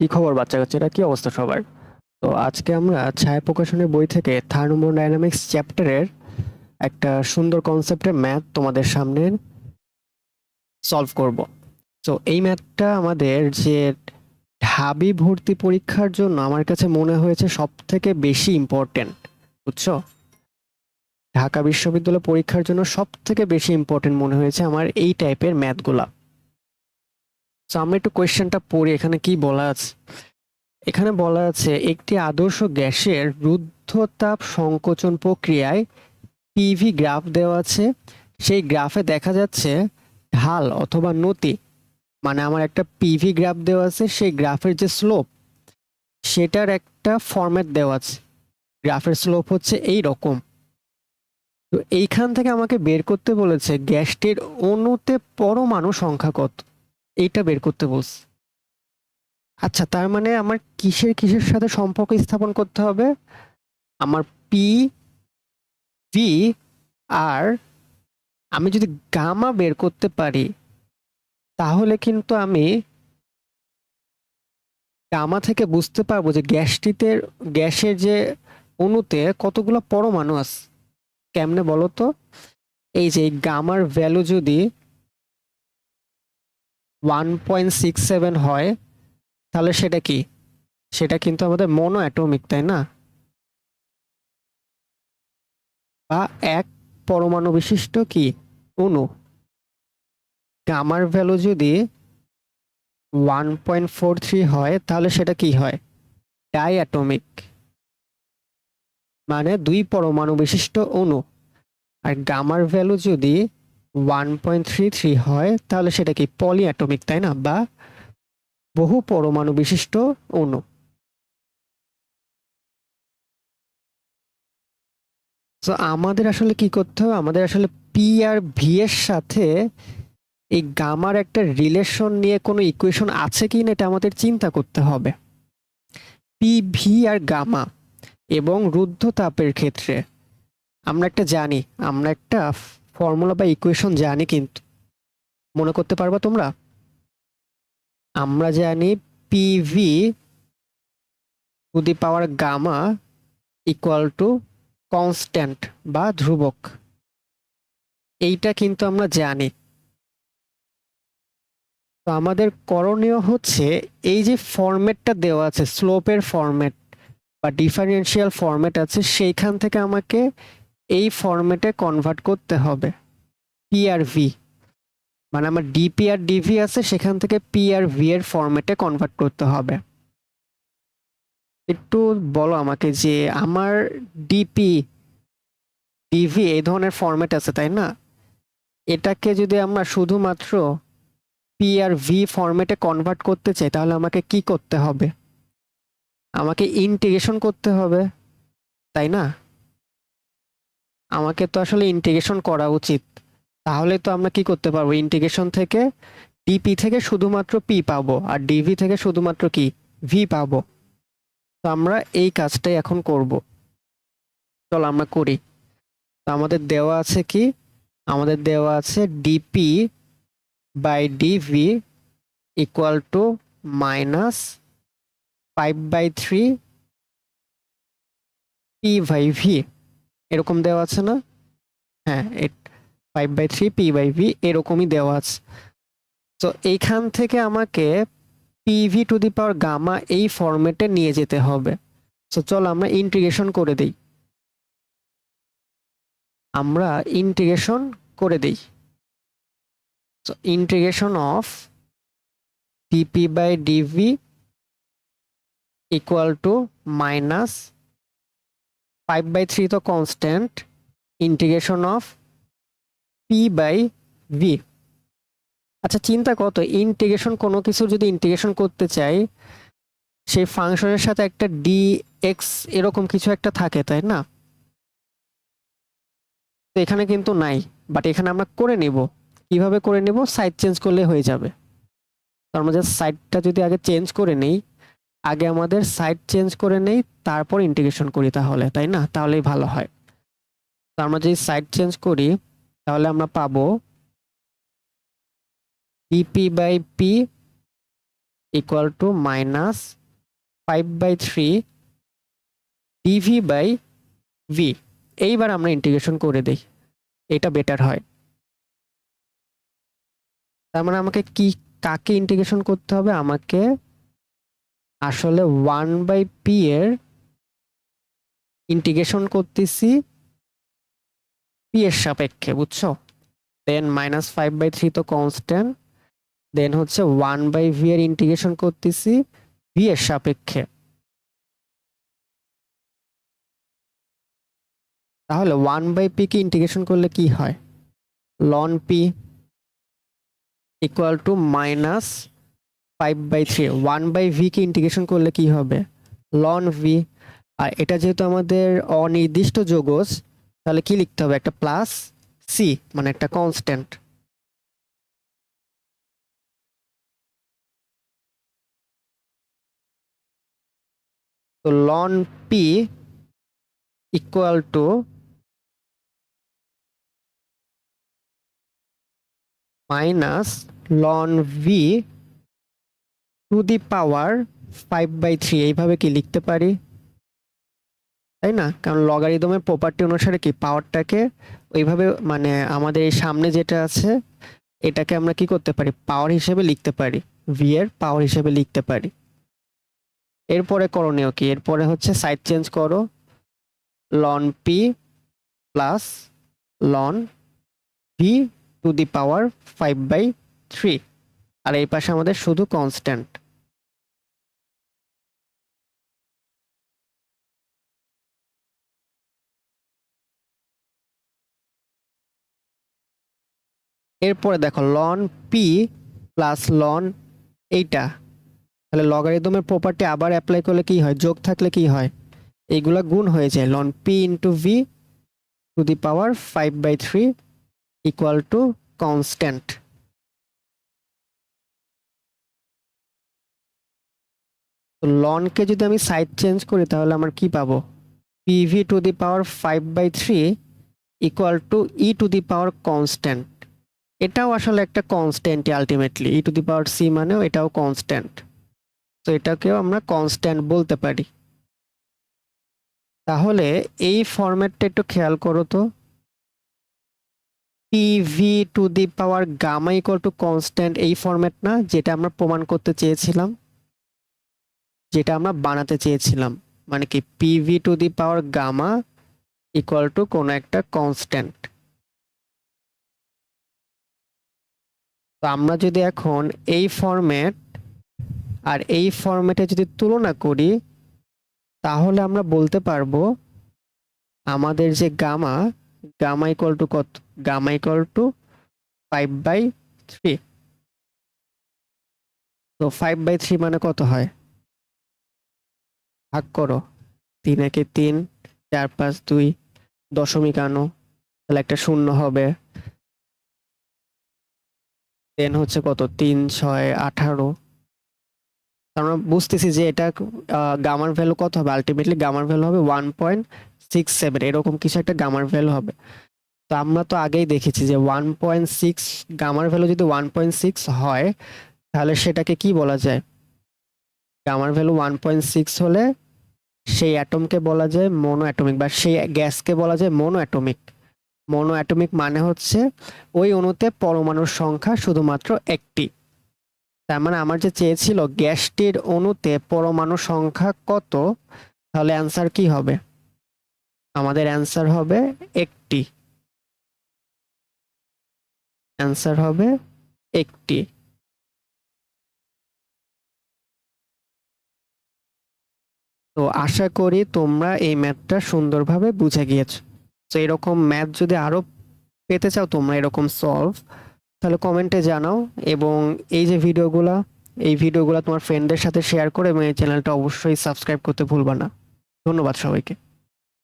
কি খবর বাচ্চা কাচ্চারা কি অবস্থা সবার? তো আজকে আমরা ছায়া প্রকাশনের বই থেকে থার্মোডাইনামিক্স চ্যাপ্টারের একটা সুন্দর কনসেপ্টের ম্যাথ তোমাদের সামনে সলভ করব। তো এই ম্যাথটা আমাদের যে ঢাবি ভর্তি পরীক্ষার জন্য আমার কাছে মনে হয়েছে সব থেকে বেশি ইম্পর্টেন্ট বুঝছ? ঢাকা বিশ্ববিদ্যালয় পরীক্ষার জন্য সব থেকে বেশি ইম্পর্টেন্ট মনে হয়েছে আমার এই টাইপের ম্যাথগুলা তো আমরা একটু কোয়েশ্চেনটা পড়ি, এখানে কি বলা আছে? এখানে বলা আছে, একটি আদর্শ গ্যাসের রুদ্ধতাপ সংকোচন প্রক্রিয়ায় পিভি গ্রাফ দেওয়া আছে। সেই গ্রাফে দেখা যাচ্ছে ঢাল অথবা নতি মানে আমার একটা পিভি গ্রাফ দেওয়া আছে, সেই গ্রাফের যে স্লোপ, সেটার একটা ফর্ম্যাট দেওয়া আছে। গ্রাফের স্লোপ হচ্ছে এই রকম তো এইখান থেকে আমাকে বের করতে বলেছে, গ্যাসটির অণুতে পরমাণু সংখ্যা কত? এইটা বের করতে বলছে আচ্ছা তার মানে আমার কিসের কিসের সাথে সম্পর্ক স্থাপন করতে হবে? আমার পি ভি আর আমি যদি গামা বের করতে পারি, তাহলে কিন্তু আমি গামা থেকে বুঝতে পারব যে গ্যাসটিতে, গ্যাসের যে অণুতে কতগুলো পরমাণু আছে। কেমনে বলো তো এই যে গামার ভ্যালু যদি ওয়ান পয়েন্ট সিক্স সেভেন হয়, তাহলে সেটা কি? সেটা কিন্তু আমাদের মনো অ্যাটমিক তাই না? বা এক পরমাণু বিশিষ্ট কি? অণু। গামার ভ্যালু যদি ওয়ান পয়েন্ট ফোর থ্রি হয়, তাহলে সেটা কি হয়? ডাই অ্যাটমিক মানে দুই পরমাণু বিশিষ্ট অণু। আর গামার ভ্যালু যদি ওয়ান পয়েন্ট থ্রি থ্রি হয়, তাহলে সেটা কি পলি অ্যাটমিক তাই না? বা বহু পরমাণু বিশিষ্ট অণু। তো আমাদের আসলে কি করতে হবে? আমাদের আসলে পি আর ভি এর সাথে এই গামার একটা রিলেশন নিয়ে কোনো ইকুয়েশন আছে কি না, এটা আমাদের চিন্তা করতে হবে। পি ভি আর গামা এবং রুদ্ধতাপের ক্ষেত্রে। আমরা একটা জানি, আমরা একটা ফর্মুলা বা ইকুয়েশন জানি কিন্তু মনে করতে পারবা তোমরা? আমরা জানি PV to the power gamma equal to constant বা ধ্রুবক। এইটা কিন্তু আমরা জানি। তো আমাদের করণীয় হচ্ছে এই যে ফরম্যাটটা দেওয়া আছে, স্লোপের ফরম্যাট বা ডিফারেন্সিয়াল ফরম্যাট আছে, সেইখান থেকে আমাকে এই ফরম্যাটে কনভার্ট করতে হবে। পিআরভি মানে আমার ডিপি আর ডিভি আছে, সেখান থেকে পি আর এর ফরম্যাটে কনভার্ট করতে হবে। একটু বলো আমাকে যে আমার ডিপি ডিভি এই ধরনের ফরম্যাট আছে, তাই না? এটাকে যদি আমরা শুধুমাত্র পি আর ভি ফরম্যাটে কনভার্ট করতে চাই, তাহলে আমাকে কি করতে হবে? আমাকে ইন্টিগ্রেশন করতে হবে, তাই না? আমাকে তো আসলে ইন্টিগ্রেশন করা উচিত। তাহলে তো আমরা কি করতে পারব? ইন্টিগ্রেশন থেকে ডিপি থেকে শুধুমাত্র পি পাবো আর ডিভি থেকে শুধুমাত্র কি? ভি পাবো। তো আমরা এই কাজটাই এখন করব। চলো আমরা করি। তো আমাদের দেওয়া আছে কি? আমাদের দেওয়া আছে DP by DV equal to minus five by three P by V এরকম দেওয়া আছে না? হ্যাঁ five by three P by V এরকমই দেওয়া আছে। তো এইখান থেকে আমাকে PV to the power gamma এই ফরম্যাটে নিয়ে যেতে হবে। তো চলো আমরা ইন্টিগ্রেশন করে দিই। আমরা ইন্টিগ্রেশন করে দিই। তো integration of DP by DV equal to minus five by three তো constant integration of P by V আচ্ছা চিন্তা কত? ইন্টিগ্রেশন কোনো কিছুর যদি ইন্টিগ্রেশন করতে চাই, সেই ফাংশনের সাথে একটা ডি এক্স এরকম কিছু একটা থাকে, তাই না? তো এখানে কিন্তু নাই বাট এখানে আমরা করে নিব। কীভাবে করে নেব? সাইড চেঞ্জ করলে হয়ে যাবে। তো আমরা জাস্ট সাইডটা যদি আগে চেঞ্জ করে নেই আগে আমাদের সাইড চেঞ্জ করে নেই, তারপর ইন্টিগ্রেশন করি তাহলে, তাই না? তাহলেই ভালো হয়। তো আমরা যদি সাইড চেঞ্জ করি, তাহলে আমরা পাবো DP by P equal to minus five by three DV by V এইবার আমরা ইন্টিগ্রেশন করে দিই, এটা বেটার হয়। তার মানে আমাকে কি, কাকে ইন্টিগ্রেশন করতে হবে? আমাকে আসলে ওয়ান বাই পি এর ইন্টিগ্রেশন করতেছি পি এর সাপেক্ষে, বুঝছ? Then minus five by three তো কনস্ট্যান্ট দেন হচ্ছে ওয়ান বাই ভি এর ইন্টিগ্রেশন করতেছি ভি এর সাপেক্ষে। তাহলে ওয়ান বাই পি কে ইন্টিগ্রেশন করলে কি হয়? Ln P equal to minus five by three one by V K integration করলে কি হবে? লন ভি আর এটা যেহেতু আমাদের অনির্দিষ্ট যোগজ, তাহলে কি লিখতে হবে? একটা প্লাস সি মানে একটা কনস্ট্যান্ট তো ln P equal to minus ln V to the power five by three, এইভাবে কি লিখতে পারি? তাই না? কারণ লগারিদমের প্রপার্টি অনুসারে কি? পাওয়ারটাকে ওইভাবে মানে আমাদের এই সামনে যেটা আছে, এটাকে আমরা কি করতে পারি? পাওয়ার হিসেবে লিখতে পারি। ভি এর পাওয়ার হিসেবে লিখতে পারি। এরপরে করণীয় কি? এরপরে হচ্ছে সাইড চেঞ্জ করো। Ln P plus ln V to the power five by three আর এই পাশে আমাদের শুধু কনস্ট্যান্ট এরপরে দেখো লন পি প্লাস লন এইটা। তাহলে লগারিদমের প্রপার্টি আবার অ্যাপ্লাই করলে কি হয়? যোগ থাকলে কি হয়? এইগুলা গুণ হয়ে যায়। Ln P into V to the power five by three equal to constant তো লনকে যদি আমি সাইড চেঞ্জ করি, তাহলে আমার কি পাবো? PV to the power five by three equal to e to the power constant এটাও আসলে একটা কনস্ট্যান্টই ultimately e to the power C মানেও এটাও কনস্ট্যান্ট তো এটাকেও আমরা কনস্ট্যান্ট বলতে পারি। তাহলে এই ফরম্যাটটা একটু খেয়াল করো তো। PV to the power gamma equal to constant এই ফরম্যাট না, যেটা আমরা প্রমাণ করতে চেয়েছিলাম। যেটা আমরা বানাতে চেয়েছিলাম। মানে কি PV to the power gamma equal to কোনো একটা কনস্ট্যান্ট তো আমরা যদি এখন এই ফরম্যাট আর এই ফরম্যাটে যদি তুলনা করি, তাহলে আমরা বলতে পারব আমাদের যে গামা গামা ইকুয়াল টু কত? Gamma equal to five by three তো ফাইভ বাই থ্রি মানে কত হয়? ভাগ করো। তিন একে তিন, চার, পাঁচ, দুই, দশমিক আনো। তাহলে একটা শূন্য হবে। দেন হচ্ছে কত? তিন, ছয়, আঠারো। আমরা বুঝতেছি যে এটা গামার ভ্যালু কত হবে? আলটিমেটলি গামার ভ্যালু হবে ওয়ান পয়েন্ট সিক্স সেভেন এরকম কিছু একটা গামার ভ্যালু হবে। তো আমরা তো আগেই দেখেছি যে ওয়ান পয়েন্ট সিক্স গামার ভ্যালু যদি ওয়ান পয়েন্ট সিক্স হয়, তাহলে সেটাকে কি বলা যায়? গামার ভ্যালু ওয়ান পয়েন্ট সিক্স হলে সেই অ্যাটমকে বলা যায় মনো অ্যাটমিক বা সেই গ্যাসকে বলা যায় মনো অ্যাটমিক মনো অ্যাটমিক মানে হচ্ছে ওই অণুতে পরমাণুর সংখ্যা শুধুমাত্র একটি। তার মানে আমার যে চেয়েছিল গ্যাসটির অণুতে পরমাণু সংখ্যা কত, তাহলে অ্যান্সার কি হবে? আমাদের অ্যান্সার হবে একটি। অ্যান্সার হবে একটি। তো আশা করি তোমরা এই ম্যাথটা সুন্দরভাবে বুঝে গিয়েছো। তো এরকম ম্যাথ যদি আরও পেতে চাও তোমরা এরকম সলভ তাহলে কমেন্টে জানাও এবং এই যে ভিডিওগুলো, এই ভিডিওগুলো তোমার ফ্রেন্ডদের সাথে শেয়ার করে এবং এই চ্যানেলটা অবশ্যই সাবস্ক্রাইব করতে ভুলবা না। ধন্যবাদ সবাইকে।